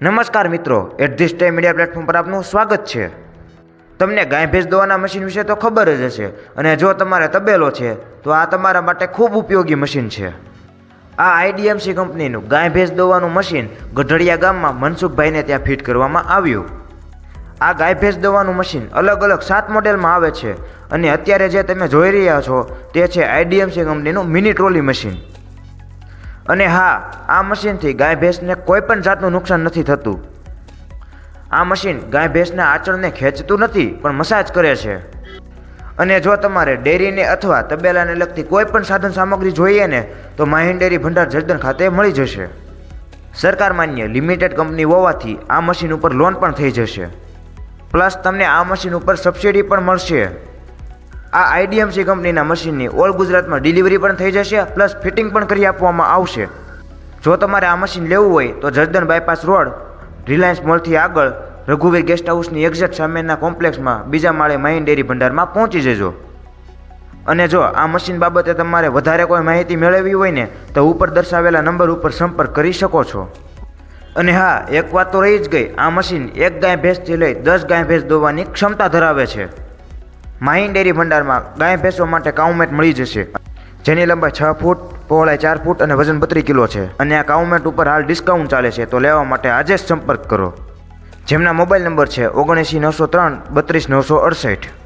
નમસ્કાર મિત્રો at this time media platform પર આપનું સ્વાગત છે. તમને ગાય ભેંસ દોવાના મશીન વિશે તો ખબર જ હશે, અને જો તમારે તબેલો છે, તો આ તમારા માટે ખૂબ ઉપયોગી મશીન છે. આ આઈડીએમસી કંપનીનું ગાય ભેંસ દોવાનું મશીન ગઢડિયા ગામમાં મનસુખભાઈને ત્યાં ફિટ કરવામાં આવ્યું. આ ગાય ભેંસ દોવાનું મશીન અલગ અલગ સાત મોડેલમાં આવે છે, અને અત્યારે જે તમે જોઈ રહ્યા છો, તે છે આઈડીએમસી કંપનીનું મિની ટ્રોલી મશીન. અને હા, આ મશીનથી ગાય ભેંસને કોઈ પણ જાતનું નુકસાન નથી થતું. આ મશીન ગાય ભેંસના આચરણને ખેંચતું નથી, પણ મસાજ કરે છે. અને જો તમારે ડેરીને અથવા તબેલાને લગતી કોઈ પણ સાધન સામગ્રી જોઈએ ને, તો માહિન ડેરી ભંડાર જસદણ ખાતે મળી જશે. સરકાર માન્ય લિમિટેડ કંપની હોવાથી આ મશીન ઉપર લોન પણ થઈ જશે. પ્લસ તમને આ મશીન ઉપર સબસિડી પણ મળશે. આ આઈડીએમસી કંપનીના મશીનની ઓલ ગુજરાતમાં ડિલિવરી પણ થઈ જશે, પ્લસ ફિટિંગ પણ કરી આપવામાં આવશે. જો તમારે આ મશીન લેવું હોય, તો જર્દન બાયપાસ રોડ, રિલાયન્સ મોલથી આગળ, રઘુવીર ગેસ્ટ હાઉસની એક્ઝેક્ટ સામેના કોમ્પ્લેક્સમાં, બીજા માળે માહિન ડેરી ભંડારમાં પહોંચી જજો. અને જો આ મશીન બાબતે તમારે વધારે કોઈ માહિતી મેળવવી હોય ને, તો ઉપર દર્શાવેલા નંબર ઉપર સંપર્ક કરી શકો છો. અને હા, એક વાત તો રહી જ ગઈ, આ મશીન એક ગાય ભેંસથી લઈ દસ ગાય ભેંસ દોવાની ક્ષમતા ધરાવે છે. માહિન ડેરી ભંડારમાં ગાય ભેંસો માટે કાઉમેટ મળી જશે. જેની લંબાઈ છ ફૂટ, પહોળાઈ ચાર ફૂટ અને વજન બત્રીસ કિલો છે. અને આ કાઉમેટ ઉપર હાલ ડિસ્કાઉન્ટ ચાલે છે, તો લેવા માટે આજે જ સંપર્ક કરો. જેમના મોબાઈલ નંબર છે ઓગણએંસી નવસો ત્રણ, બત્રીસ નવસો અડસઠ.